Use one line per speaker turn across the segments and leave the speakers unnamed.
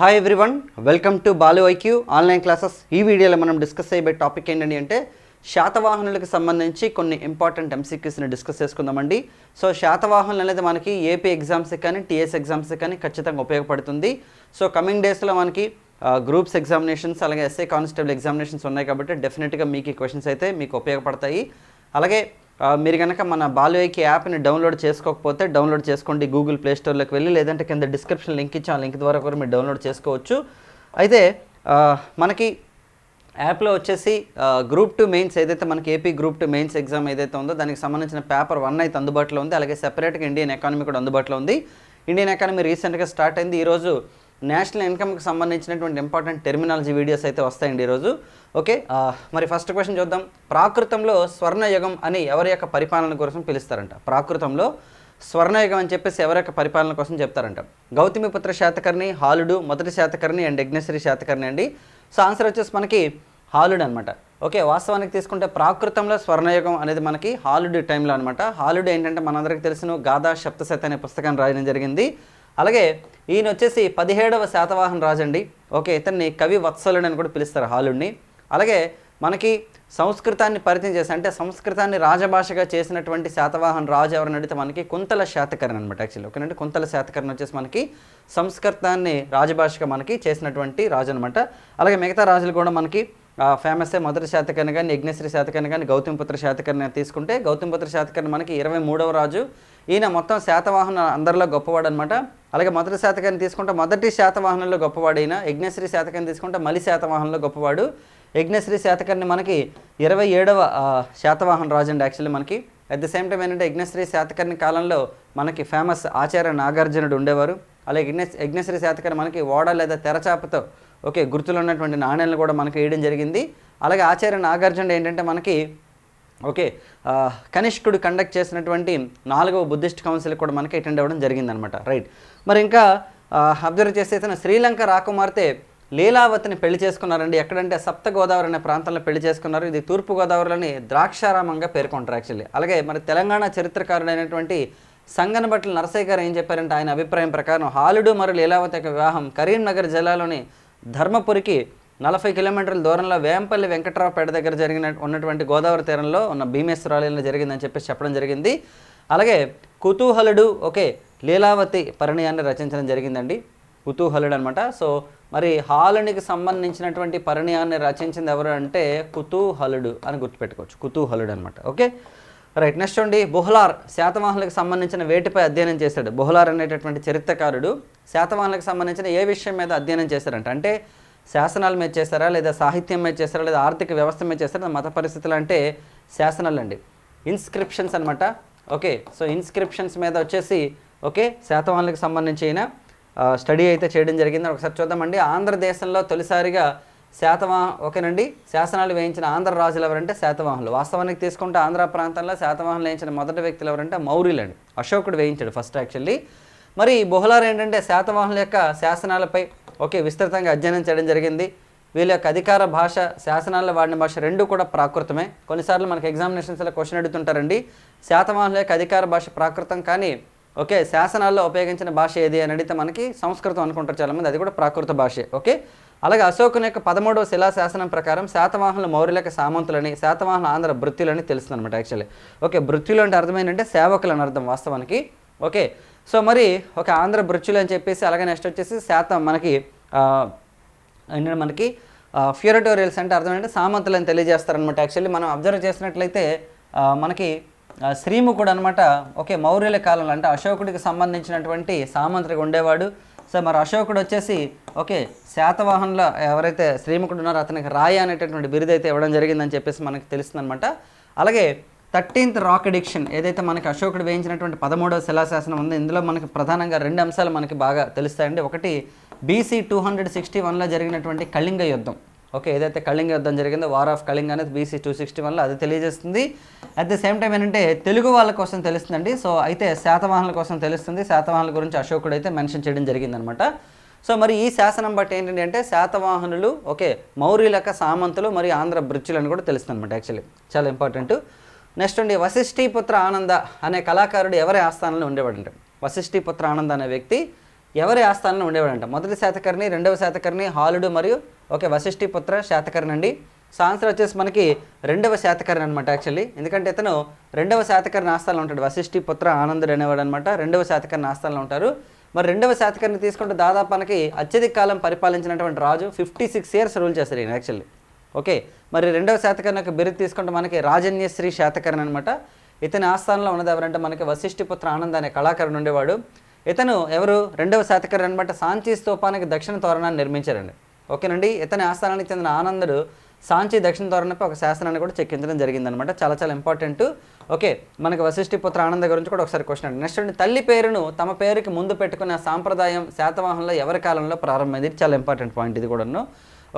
Hi everyone welcome to Balu IQ online classes ఈ వీడియోలో మనం డిస్కస్ అయ్యే టాపిక్ ఏంటండి అంటే శాతవాహనులకు సంబంధించి కొన్ని ఇంపార్టెంట్ ఎంసీక్యూస్ని డిస్కస్ చేసుకుందామండి. సో శాతవాహనులు అనేది మనకి ఏపీ ఎగ్జామ్స్కి కానీ టీఎస్ ఎగ్జామ్స్కి కానీ ఖచ్చితంగా ఉపయోగపడుతుంది. సో కమింగ్ డేస్లో మనకి గ్రూప్స్ ఎగ్జామినేషన్స్ అలాగే ఎస్ఏ కానిస్టేబుల్ ఎగ్జామినేషన్స్ ఉన్నాయి కాబట్టి డెఫినెట్గా మీకు ఈ క్వశ్చన్స్ అయితే మీకు ఉపయోగపడతాయి. అలాగే మీరు కనుక మన బాలుఐకి యాప్ని డౌన్లోడ్ చేసుకోకపోతే డౌన్లోడ్ చేసుకోండి గూగుల్ ప్లే స్టోర్లోకి వెళ్ళి లేదంటే కింద డిస్క్రిప్షన్ లింక్ ఇచ్చి ఆ లింక్ ద్వారా కూడా మీరు డౌన్లోడ్ చేసుకోవచ్చు. అయితే మనకి యాప్లో వచ్చేసి గ్రూప్ టూ మెయిన్స్ ఏదైతే మనకి AP group two mains exam ఏదైతే ఉందో దానికి సంబంధించిన పేపర్ వన్ అయితే అందుబాటులో ఉంది. అలాగే సెపరేట్గా ఇండియన్ ఎకానమీ కూడా అందుబాటులో ఉంది. ఇండియన్ ఎకానమీ రీసెంట్గా స్టార్ట్ అయింది. ఈరోజు నేషనల్ ఇన్కమ్కి సంబంధించినటువంటి ఇంపార్టెంట్ టెర్మినాలజీ వీడియోస్ అయితే వస్తాయండి ఈరోజు. ఓకే మరి ఫస్ట్ క్వశ్చన్ చూద్దాం. ప్రాకృతంలో స్వర్ణయుగం అని ఎవరి యొక్క పరిపాలన కోసం పిలుస్తారంట. ప్రాకృతంలో స్వర్ణయుగం అని చెప్పేసి ఎవరి యొక్క పరిపాలన కోసం చెప్తారంట. గౌతమిపుత్ర శాతకర్ణి హాలుడు మొదటి శాతకర్ణి అండ్ యజ్ఞశ్రీ శాతకర్ణి అండి. సో ఆన్సర్ వచ్చేసి మనకి హాలుడు అనమాట ఓకే వాస్తవానికి తీసుకుంటే ప్రాకృతంలో స్వర్ణయుగం అనేది మనకి హాలుడు టైంలో అనమాట హాలుడు ఏంటంటే మనందరికీ తెలిసిన గాథా సప్తశత అనే పుస్తకాన్ని రాయడం జరిగింది. అలాగే ఈయన వచ్చేసి పదిహేడవ శాతవాహన రాజు అండి ఓకే ఇతన్ని కవి వత్సలుడు అని కూడా పిలుస్తారు హాలుడిని అలాగే మనకి సంస్కృతాన్ని పరిచయం చేసి అంటే సంస్కృతాన్ని రాజభాషగా చేసినటువంటి శాతవాహన రాజు ఎవరిని అడిగితే మనకి కుంతల శాతకర్ణి అనమాట యాక్చువల్లీ ఓకేనండి? కుంతల శాతకర్ణి వచ్చేసి మనకి సంస్కృతాన్ని రాజభాషగా మనకి చేసినటువంటి రాజు అనమాట అలాగే మిగతా రాజులు కూడా మనకి ఫేమస్ మొదటి శాతకర్ణి కానీ యజ్ఞశ్రీ శాతకర్ణి కానీ గౌతమిపుత్ర శాతకర్ణి తీసుకుంటే గౌతమిపుత్ర శాతకర్ణి మనకి ఇరవై మూడవ రాజు. ఈయన మొత్తం శాతవాహన అందరిలో గొప్పవాడు అనమాట అలాగే మొదటి శాతకర్ణి తీసుకుంటే మొదటి శాతవాహనంలో గొప్పవాడు ఈయన యజ్ఞశ్రీ శాతకర్ణి తీసుకుంటే మలి శాతవాహనంలో గొప్పవాడు. యజ్ఞశ్రీ శాతకర్ణి మనకి ఇరవై ఏడవ శాతవాహన రాజు అండి యాక్చువల్లీ మనకి. అట్ ద సేమ్ టైం ఏంటంటే యజ్ఞశ్రీ శాతకర్ణి కాలంలో మనకి ఫేమస్ ఆచార్య నాగార్జునుడు ఉండేవారు. అలాగే యజ్ఞ యజ్ఞశ్రీ శాతకర్ణి మనకి ఓడ లేదా తెరచాపతో ఓకే గుర్తులు ఉన్నటువంటి నాణ్యాలను కూడా మనకి వేయడం జరిగింది. అలాగే ఆచార్య నాగార్జునుడు ఏంటంటే మనకి ఓకే కనిష్కుడు కండక్ట్ చేసినటువంటి నాలుగవ బుద్ధిస్ట్ కౌన్సిల్ కూడా మనకి అటెండ్ అవ్వడం జరిగిందనమాట. రైట్ మరి ఇంకా అబ్జర్వ్ చేస్తే శ్రీలంక రాకుమార్తె లీలావతిని పెళ్ళి చేసుకున్నారండి. ఎక్కడంటే సప్త గోదావరి అనే ప్రాంతంలో పెళ్ళి చేసుకున్నారు. ఇది తూర్పు గోదావరిలోని ద్రాక్షారామంగా పేర్కొంటారు యాక్చువల్లీ అలాగే మరి తెలంగాణ చరిత్రకారుడైనటువంటి సంగనబట్ల నరసయ్య గారు ఏం చెప్పారంటే ఆయన అభిప్రాయం ప్రకారం హాలుడు మరియు లీలావతి యొక్క వివాహం కరీంనగర్ జిల్లాలోని ధర్మపురికి నలభై కిలోమీటర్ల దూరంలో వేంపల్లి వెంకట్రావుపేట దగ్గర జరిగిన ఉన్నటువంటి గోదావరి తీరంలో ఉన్న భీమేశ్వరాలయంలో జరిగిందని చెప్పేసి చెప్పడం జరిగింది. అలాగే కుతూహలుడు ఓకే లీలావతి పరిణయాన్ని రచించడం జరిగిందండి. కుతూహలుడు అనమాట సో మరి హాలునికి సంబంధించినటువంటి పరిణయాన్ని రచించింది ఎవరు అంటే కుతూహలుడు అని గుర్తుపెట్టుకోవచ్చు. కుతూహలుడు అనమాట ఓకే? రైట్ నెక్స్ట్ అండి బుహ్లార్ శాతవాహనులకు సంబంధించిన వేటిపై అధ్యయనం చేశాడు? బుహ్లార్ అనేటటువంటి చరిత్రకారుడు శాతవాహనులకు సంబంధించిన ఏ విషయం మీద అధ్యయనం చేశారంట అంటే శాసనాల మీద చేస్తారా లేదా సాహిత్యం మీద చేస్తారా లేదా ఆర్థిక వ్యవస్థ మీద చేస్తారా మత పరిస్థితులు అంటే శాసనాలు అండి. ఇన్స్క్రిప్షన్స్ అనమాట ఓకే సో ఇన్స్క్రిప్షన్స్ మీద వచ్చేసి ఓకే శాతవాహనులకు సంబంధించి అయిన స్టడీ అయితే చేయడం జరిగింది. ఒకసారి చూద్దామండి. ఆంధ్రదేశంలో తొలిసారిగా శాతవాహ ఓకేనండి. శాసనాలు వేయించిన ఆంధ్ర రాజులు ఎవరంటే శాతవాహనులు. వాస్తవానికి తీసుకుంటే ఆంధ్ర ప్రాంతంలో శాతవాహనులు వేయించిన మొదటి వ్యక్తులు ఎవరంటే మౌర్యులండి. అశోకుడు వేయించాడు ఫస్ట్ యాక్చువల్లీ. మరి బుహలార్ ఏంటంటే శాతవాహనుల యొక్క శాసనాలపై ఓకే విస్తృతంగా అధ్యయనం చేయడం జరిగింది. వీళ్ళ యొక్క అధికార భాష శాసనాల్లో వాడిన భాష రెండు కూడా ప్రాకృతమే. కొన్నిసార్లు మనకు ఎగ్జామినేషన్స్లో క్వశ్చన్ అడుగుతుంటారండి. శాతవాహనుల యొక్క అధికార భాష ప్రాకృతం కానీ ఓకే శాసనాల్లో ఉపయోగించిన భాష ఏది అని అడిగితే మనకి సంస్కృతం అనుకుంటారు చాలామంది అది కూడా ప్రాకృత భాషే ఓకే? అలాగే అశోకుని యొక్క పదమూడవ శిలా శాసనం ప్రకారం శాతవాహనులు మౌర్యుల సామంతులని శాతవాహన ఆంధ్ర భృత్యులని తెలుస్తుంది అనమాట యాక్చువల్లీ ఓకే భృత్యులు అంటే అర్థమైందంటే సేవకులు అని అర్థం వాస్తవానికి ఓకే? సో మరి ఒక ఆంధ్ర భృత్యులు అని చెప్పేసి అలాగే నెక్స్ట్ వచ్చేసి శాతం మనకి ఏంటంటే మనకి ఫ్యూరటోరియల్స్ అంటే అర్థం ఏంటంటే తెలియజేస్తారనమాట యాక్చువల్లీ మనం అబ్జర్వ్ చేసినట్లయితే మనకి శ్రీముఖుడు అనమాట ఓకే మౌర్యుల కాలంలో అంటే అశోకుడికి సంబంధించినటువంటి సామంత్రిగా ఉండేవాడు. సో మరి అశోకుడు వచ్చేసి ఓకే శాతవాహనంలో ఎవరైతే శ్రీముఖుడు ఉన్నారో అతనికి రాయ అనేటటువంటి బిరుదు అయితే ఇవ్వడం జరిగిందని చెప్పేసి మనకు తెలుస్తుంది అనమాట అలాగే థర్టీన్త్ రాక్ ఎడిక్షన్ ఏదైతే మనకి అశోకుడు వేయించినటువంటి పదమూడవ శిలాశాసనం ఉంది ఇందులో మనకి ప్రధానంగా రెండు అంశాలు మనకి బాగా తెలుస్తాయండి. ఒకటి బీసీ టూ హండ్రెడ్ సిక్స్టీ వన్లో జరిగినటువంటి కళింగ యుద్ధం. ఓకే ఏదైతే కళింగ యుద్ధం జరిగిందో వార్ ఆఫ్ కళింగ అనేది బీసీ టూ సిక్స్టీ వన్లో అది తెలియజేస్తుంది. అట్ ద సేమ్ టైం ఏంటంటే తెలుగు వాళ్ళ కోసం తెలుస్తుందండి. సో అయితే శాతవాహనుల కోసం తెలుస్తుంది. శాతవాహనుల గురించి అశోకుడు అయితే మెన్షన్ చేయడం జరిగిందనమాట. సో మరి ఈ శాసనం బట్టి ఏంటంటే అంటే శాతవాహనులు ఓకే మౌర్యులక సామంతులు మరియు ఆంధ్ర బ్రిడ్జులు అని కూడా తెలుస్తుంది అనమాట యాక్చువల్లీ చాలా ఇంపార్టెంట్ నెక్స్ట్ అండి వశిష్ఠీపుత్ర ఆనంద అనే కళాకారుడు ఎవరి ఆస్థానంలో ఉండేవాడంటే వశిష్ఠీపుత్ర ఆనంద అనే వ్యక్తి ఎవరి ఆస్థానంలో ఉండేవాడంట? మొదటి శాతకర్ణి రెండవ శాతకర్ణి హాలుడు మరియు ఓకే వశిష్ఠి పుత్ర శాతకర్ణి అండి. సో ఆన్సర్ వచ్చేసి మనకి రెండవ శాతకర్ణి అనమాట యాక్చువల్లీ ఎందుకంటే ఇతను రెండవ శాతకర్ణి ఆస్థానంలో ఉంటాడు. వశిష్ఠి పుత్ర ఆనందుడు అనేవాడు అనమాట రెండవ శాతకర్ణి ఆస్థానంలో ఉంటారు. మరి రెండవ శాతకర్ణి తీసుకుంటే దాదాపు మనకి అత్యధిక కాలం పరిపాలించినటువంటి రాజు ఫిఫ్టీ సిక్స్ ఇయర్స్ రూల్ చేస్తారు ఈయన యాక్చువల్లీ ఓకే మరి రెండవ శాతకర్ణి యొక్క బిరుదు తీసుకుంటే మనకి రాజన్యశ్రీ శాతకర్ణి అనమాట ఇతని ఆస్థానంలో ఉన్నది ఎవరంటే మనకి వశిష్ఠిపుత్ర ఆనంద్ అనే కళాకారుడు ఉండేవాడు. ఇతను ఎవరు? రెండవ శాతకర్ణి అనమాట సాంచి స్తూపానికి దక్షిణ తోరణాన్ని నిర్మించారండి. ఓకేనండి? ఇతని ఆస్థానానికి చెందిన ఆనందుడు సాంచి దక్షిణ తోరణపై ఒక శాసనాన్ని కూడా చెక్కించడం జరిగిందనమాట చాలా చాలా ఇంపార్టెంట్. ఓకే మనకి వశిష్ఠిపుత్ర ఆనంద గురించి కూడా ఒకసారి క్వశ్చన్ అండి నెక్స్ట్ తల్లి పేరును తమ పేరుకి ముందు పెట్టుకున్న సాంప్రదాయం శాతవాహనంలో ఎవరి కాలంలో ప్రారంభమైంది? ఇది చాలా ఇంపార్టెంట్ పాయింట్ ఇది కూడాను.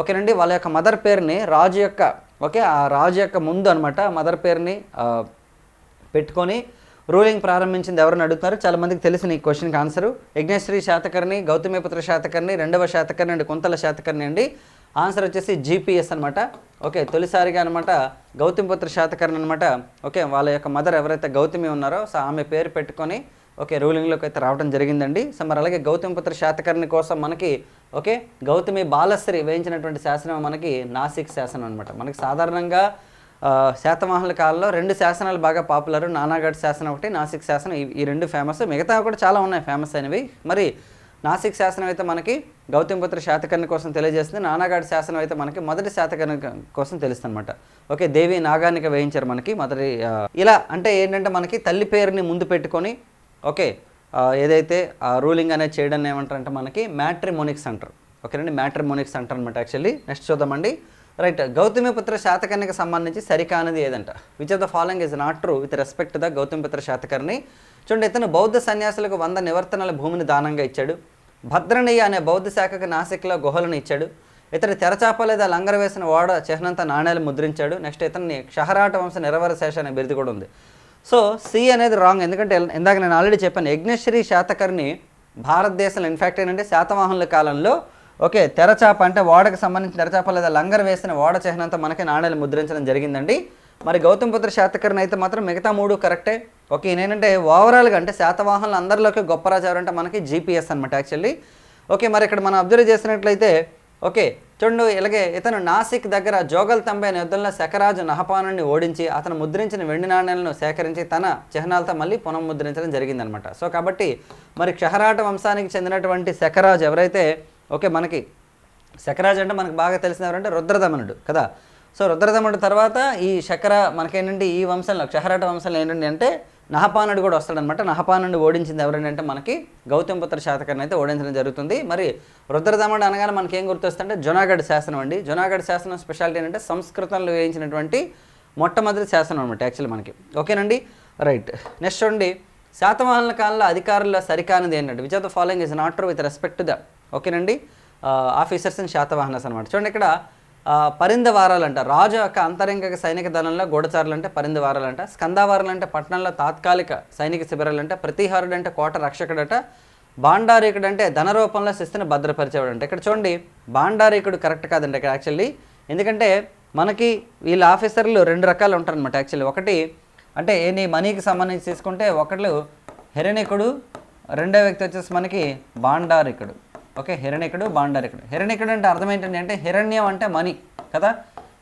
ఓకేనండి వాళ్ళ యొక్క మదర్ పేరుని రాజు యొక్క ఓకే ఆ రాజు యొక్క ముందు అనమాట మదర్ పేరుని పెట్టుకొని రూలింగ్ ప్రారంభించింది ఎవరిని అడుగుతున్నారు? చాలా మందికి తెలిసిన ఈ క్వశ్చన్కి ఆన్సర్ యజ్ఞశ్రీ శాతకర్ణి గౌతమిపుత్ర శాతకర్ణి రెండవ శాతకర్ణి అండి కుంతల శాతకర్ణి అండి. ఆన్సర్ వచ్చేసి జీపీఎస్ అనమాట ఓకే తొలిసారిగా అనమాట గౌతమిపుత్ర శాతకర్ణి అనమాట ఓకే వాళ్ళ యొక్క మదర్ ఎవరైతే గౌతమి ఉన్నారో సో ఆమె పేరు పెట్టుకొని ఓకే రూలింగ్లోకి అయితే రావడం జరిగిందండి. సో మరి అలాగే గౌతమిపుత్ర శాతకర్ణి కోసం మనకి ఓకే గౌతమి బాలశ్రీ వేయించినటువంటి శాసనం మనకి నాసిక్ శాసనం అనమాట మనకి సాధారణంగా శాతవాహనుల కాలంలో రెండు శాసనాలు బాగా పాపులర్. నానాగఢ్ శాసనం ఒకటి నాసిక్ శాసనం. ఈ- రెండు ఫేమస్ మిగతా కూడా చాలా ఉన్నాయి ఫేమస్ అయినవి. మరి నాసిక్ శాసనం అయితే మనకి గౌతమిపుత్ర శాతకర్ణి కోసం తెలియజేస్తుంది. నానాగఢ్ శాసనం అయితే మనకి మొదటి శాతకర్ణి కోసం తెలుస్తుంది అనమాట ఓకే దేవి నాగానిక వేయించారు మనకి మొదటి ఇలా అంటే ఏంటంటే మనకి తల్లి పేరుని ముందు పెట్టుకొని ఓకే ఏదైతే ఆ రూలింగ్ అనేది చేయడం ఏమంటారంటే మనకి మ్యాట్రిమోనిక్స్ అంటారు. ఓకేనండి మ్యాట్రిమోనిక్స్ అంటారు అనమాట యాక్చువల్లీ. నెక్స్ట్ చూద్దామండి. రైట్ గౌతమిపుత్ర శాతకర్ణికి సంబంధించి సరికానిది ఏదంట? Which of the following is not true with respect the Gautamiputra Satakarni? చూడండి ఇతను బౌద్ధ సన్యాసులకు వంద నివర్తనల భూమిని దానంగా ఇచ్చాడు. భద్రణీయ అనే బౌద్ధ శాఖకు నాసిక్లో గుహలను ఇచ్చాడు. ఇతను తెరచాప లేదా లంగర వేసిన ఓడ చిహ్నంత నాణ్యాలు ముద్రించాడు. నెక్స్ట్ ఇతన్ని క్షహరాట వంశ నిరవర శేష అనే బిరుదు కూడా ఉంది. సో సి అనేది రాంగ్ ఎందుకంటే ఇందాక నేను ఆల్రెడీ చెప్పాను యజ్ఞశ్రీ శాతకర్ణి భారతదేశంలో ఇన్ఫాక్ట్ ఏంటంటే శాతవాహనుల కాలంలో ఓకే తెరచాప అంటే ఓడకు సంబంధించిన తెరచాప లేదా లంగర్ వేసిన ఓడ చిహ్నంతో మనకి నాణ్యాలు ముద్రించడం జరిగిందండి. మరి గౌతమ్ పుత్ర శాతకర్ణి అయితే మాత్రం మిగతా మూడు కరెక్టే. ఓకే ఏంటంటే ఓవరాల్గా అంటే శాతవాహనులు అందరిలోకి గొప్ప రాజు ఎవరంటే మనకి జీపీఎస్ అనమాట యాక్చువల్లీ. ఓకే మరి ఇక్కడ మనం అబ్జర్వ్ చేసినట్లయితే ఓకే చూడు ఇలాగే ఇతను నాసిక్ దగ్గర జోగల్ తంబే అనే యుద్ధంలో శకరాజు నహపానుని ఓడించి అతను ముద్రించిన వెండి నాణ్యాలను సేకరించి తన చిహ్నాలతో మళ్ళీ పునఃముద్రించడం జరిగిందనమాట సో కాబట్టి మరి క్షహరాట వంశానికి చెందినటువంటి శకరాజు ఎవరైతే ఓకే మనకి శకరాజు అంటే మనకు బాగా తెలిసిన ఎవరంటే రుద్రదమనుడు కదా? సో రుద్రదమనుడు తర్వాత ఈ శకర మనకేంటంటే ఈ వంశంలో క్షహరాట వంశంలో ఏంటంటే అంటే నహపానుడు కూడా వస్తాడనమాట. నహపానుడు ఓడించింది ఎవరంటే మనకి గౌతమపుత్ర శాతకర్ణ అయితే ఓడించడం జరుగుతుంది. మరి రుద్రదమనుడు అనగానే మనకి ఏం గుర్తొస్తుందంటే జునాగఢ్ శాసనం అండి. జునాగఢ్ శాసనం స్పెషాలిటీ ఏంటంటే సంస్కృతంలో వేయించినటువంటి మొట్టమొదటి శాసనం అనమాట యాక్చువల్లీ మనకి. ఓకేనండి? రైట్. నెక్స్ట్ చూడండి. శాతవాహన కాలంలో అధికారుల సరికానిది ఏంటంటే which of the following is not true with respect the ఓకేనండి? ఆఫీసర్స్ అండ్ శాతవాహనస్ అనమాట చూడండి ఇక్కడ ఆ, పరిందవారాలు అంట రాజు యొక్క అంతరంగిక సైనిక దళంలో గూఢచారులు అంటే పరిందవారాలు అంట స్కందావారాలు అంటే పట్టణంలో తాత్కాలిక సైనిక శిబిరాలు అంటే ప్రతిహారుడు అంటే కోట రక్షకుడట. బాండారీకుడు అంటే ధన రూపంలో శిస్తుని భద్రపరిచేవాడు అంటే ఇక్కడ చూడండి బాండారీకుడు కరెక్ట్ కాదండి ఇక్కడ యాక్చువల్లీ. ఎందుకంటే మనకి వీళ్ళ ఆఫీసర్లు రెండు రకాలు ఉంటారనమాట యాక్చువల్లీ. ఒకటి అంటే నీ మనీకి సంబంధించి తీసుకుంటే ఒకళ్ళు హిరణికుడు రెండో వ్యక్తి వచ్చేసి మనకి బాండారికుడు ఓకే హిరణ్యకుడు బాండారికుడు. హిరణ్యకుడు అంటే అర్థం ఏంటండి అంటే హిరణ్యం అంటే మనీ కదా?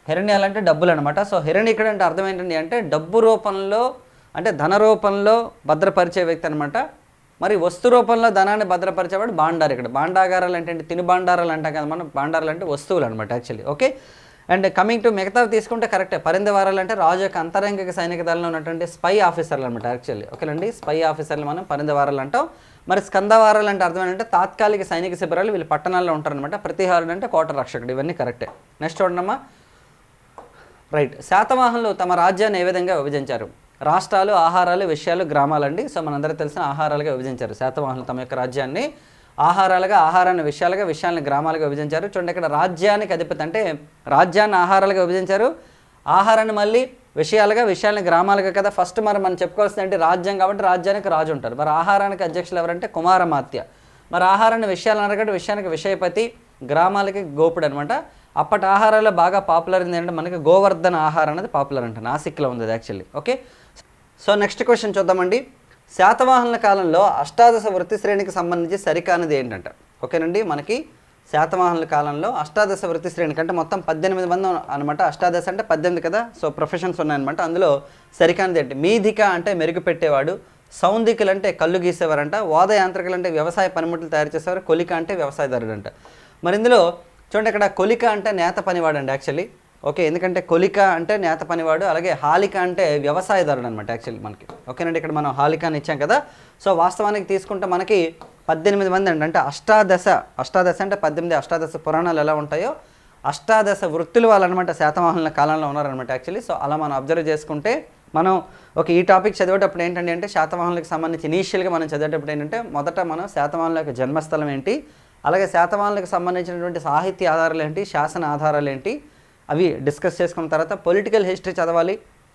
హిరణ్యాలు అంటే డబ్బులు అనమాట సో హిరణ్యకుడు అంటే అర్థం ఏంటండి అంటే డబ్బు రూపంలో అంటే ధన రూపంలో భద్రపరిచే వ్యక్తి అనమాట మరి వస్తు రూపంలో ధనాన్ని భద్రపరిచేవాడు బాండారికుడు. బాండాగారాలు అంటే తినుబాండారాలు తిను బాండారాలు అంటాం కదా మనం. బాండారాలు అంటే వస్తువులు అనమాట actually okay? And coming to మిగతావి తీసుకుంటే కరెక్టే పరిందవారాలు అంటే రాజు యొక్క అంతరంగిక సైనిక దళంలో ఉన్నటువంటి స్పై ఆఫీసర్లు అనమాట యాక్చువల్లీ ఓకేనండి? స్పై ఆఫీసర్లు మనం పరిందవారాలు అంటాం. మరి స్కందవారాలు అంటే అర్థం ఏంటంటే తాత్కాలిక సైనిక శిబిరాలు వీళ్ళు పట్టణాల్లో ఉంటారనమాట ప్రతిహారుడు అంటే కోట రక్షకుడు. ఇవన్నీ కరెక్టే. నెక్స్ట్ చూడండమ్మా. రైట్. శాతవాహనులు తమ రాజ్యాన్ని ఏ విధంగా విభజించారు? రాష్ట్రాలు ఆహారాలు విషయాలు గ్రామాలండి. సో మనందరికీ తెలిసిన ఆహారాలుగా విభజించారు. శాతవాహనులు తమ యొక్క రాజ్యాన్ని ఆహారాలుగా ఆహారాన్ని విషయాలుగా విషయాలను గ్రామాలుగా విభజించారు. చూడండి ఇక్కడ రాజ్యానికి అధిపతి అంటే రాజ్యాన్ని ఆహారాలుగా విభజించారు. ఆహారాన్ని మళ్ళీ విషయాలుగా విషయాలని గ్రామాలుగా కదా ఫస్ట్ మరి మనం చెప్పుకోవాల్సింది అంటే రాజ్యం కాబట్టి రాజ్యానికి రాజు ఉంటారు. మరి ఆహారానికి అధ్యక్షులు ఎవరంటే కుమారమాత్య. మరి ఆహారాన్ని విషయాలు అనగా విషయానికి విషయపతి గ్రామాలకి గోపుడు అనమాట అప్పటి ఆహారాల్లో బాగా పాపులర్ ఏంటంటే మనకి గోవర్ధన ఆహారం అనేది పాపులర్ అంట. నాసిక్లో ఉంది actually. Okay? So next question చూద్దామండి. శాతవాహనుల కాలంలో అష్టాదశ వృత్తి శ్రేణికి సంబంధించి సరికానిది ఏంటంట? ఓకేనండి? మనకి శాతవాహనుల కాలంలో అష్టాదశ వృత్తి శ్రేణి కంటే మొత్తం పద్దెనిమిది మంది అనమాట అష్టాదశ అంటే పద్దెనిమిది కదా? సో ప్రొఫెషన్స్ ఉన్నాయన్నమాట. అందులో సరికానిది ఏంటి? మీధిక అంటే మెరుగుపెట్టేవాడు సౌందికులు అంటే కళ్ళు గీసేవారంట వాద యాంత్రికలు అంటే వ్యవసాయ పనిముట్లు తయారు చేసేవారు కొలిక అంటే వ్యవసాయదారుడు అంట మరి ఇందులో చూడండి ఇక్కడ కొలిక అంటే నేత పనివాడు అండి యాక్చువల్లీ ఓకే ఎందుకంటే కొలిక అంటే నేత పనివాడు అలాగే హాలిక అంటే వ్యవసాయదారుడు అనమాట యాక్చువల్లీ మనకి. ఓకేనండి ఇక్కడ మనం హాలిక అని ఇచ్చాం కదా? సో వాస్తవానికి తీసుకుంటే మనకి పద్దెనిమిది మంది అండి. అంటే అష్టాదశ అష్టాదశ అంటే పద్దెనిమిది అష్టాదశ పురాణాలు ఎలా ఉంటాయో అష్టాదశ వృత్తులు వాళ్ళనమాట శాతవాహనుల కాలంలో ఉన్నారనమాట యాక్చువల్లీ సో అలా మనం అబ్జర్వ్ చేసుకుంటే మనం ఒక ఈ టాపిక్ చదివేటప్పుడు ఏంటంటే అంటే శాతవాహనులకు సంబంధించి ఇనీషియల్గా మనం చదివేటప్పుడు ఏంటంటే మొదట మనం శాతవాహనుల యొక్క జన్మస్థలం ఏంటి అలాగే శాతవాహనులకు సంబంధించినటువంటి సాహిత్య ఆధారాలు ఏంటి శాసన ఆధారాలు ఏంటి అవి డిస్కస్ చేసుకున్న తర్వాత పొలిటికల్ హిస్టరీ చదవాలి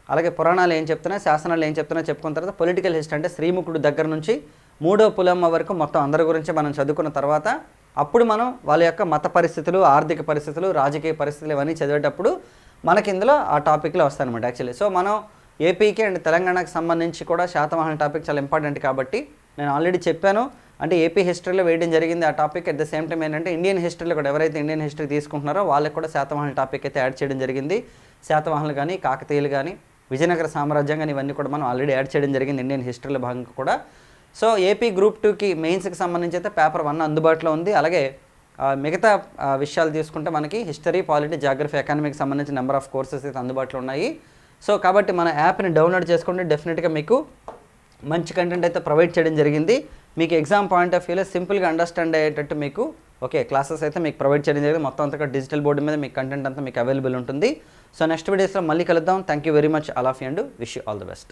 అలాగే పురాణాలు ఏం చెప్తున్నా శాసనాలు ఏం చెప్తున్నా చెప్పుకున్న తర్వాత పొలిటికల్ హిస్టరీ అంటే శ్రీముఖుడు దగ్గర నుంచి మూడో పులమ్మ వరకు మొత్తం అందరి గురించి మనం చదువుకున్న తర్వాత అప్పుడు మనం వాళ్ళ యొక్క మత పరిస్థితులు ఆర్థిక పరిస్థితులు రాజకీయ పరిస్థితులు ఇవన్నీ చదివేటప్పుడు మనకి ఇందులో ఆ టాపిక్లో వస్తాయన్నమాట యాక్చువల్లీ సో మనం ఏపీకి అండ్ తెలంగాణకు సంబంధించి కూడా శాతవాహన టాపిక్ చాలా ఇంపార్టెంట్ కాబట్టి నేను ఆల్రెడీ చెప్పాను. అంటే ఏపీ హిస్టరీలో వేయడం జరిగింది. ఆ topic at the same time ఏంటంటే ఇండియన్ హిస్టరీలో కూడా ఎవరైతే ఇండియన్ హిస్టరీ తీసుకుంటున్నారో వాళ్ళకి కూడా శాతవాహన టాపిక్ అయితే యాడ్ చేయడం జరిగింది. శాతవాహనులు కానీ కాకతీయులు కానీ విజయనగర సామ్రాజ్యం కానీ ఇవన్నీ కూడా మనం ఆల్రెడీ యాడ్ చేయడం జరిగింది ఇండియన్ హిస్టరీలో భాగంగా కూడా. సో ఏపీ గ్రూప్ టూకి మెయిన్స్కి సంబంధించి అయితే పేపర్ వన్ అందుబాటులో ఉంది. అలాగే మిగతా విషయాలు తీసుకుంటే మనకి హిస్టరీ పాలిటీ జాగ్రఫీ ఎకానమీకి సంబంధించిన నెంబర్ ఆఫ్ కోర్సెస్ అయితే అందుబాటులో ఉన్నాయి. సో కాబట్టి మన యాప్ని డౌన్లోడ్ చేసుకుంటే డెఫినెట్గా మీకు మంచి కంటెంట్ అయితే ప్రొవైడ్ చేయడం జరిగింది. మీకు ఎగ్జామ్ పాయింట్ ఆఫ్ వ్యూలో సింపుల్గా అండర్స్టాండ్ అయ్యేటట్టు మీకు ఓకే క్లాసెస్ అయితే మీకు ప్రొవైడ్ చేయడం జరిగింది. మొత్తం అంతా డిజిటల్ బోర్డు మీద మీకు కంటెంట్ అంతా మీకు అవైలబుల్ ఉంటుంది. సో నెక్స్ట్ వీడియోస్లో మళ్ళీ కలుద్దాం. Thank you very much. All of and wish you all the best.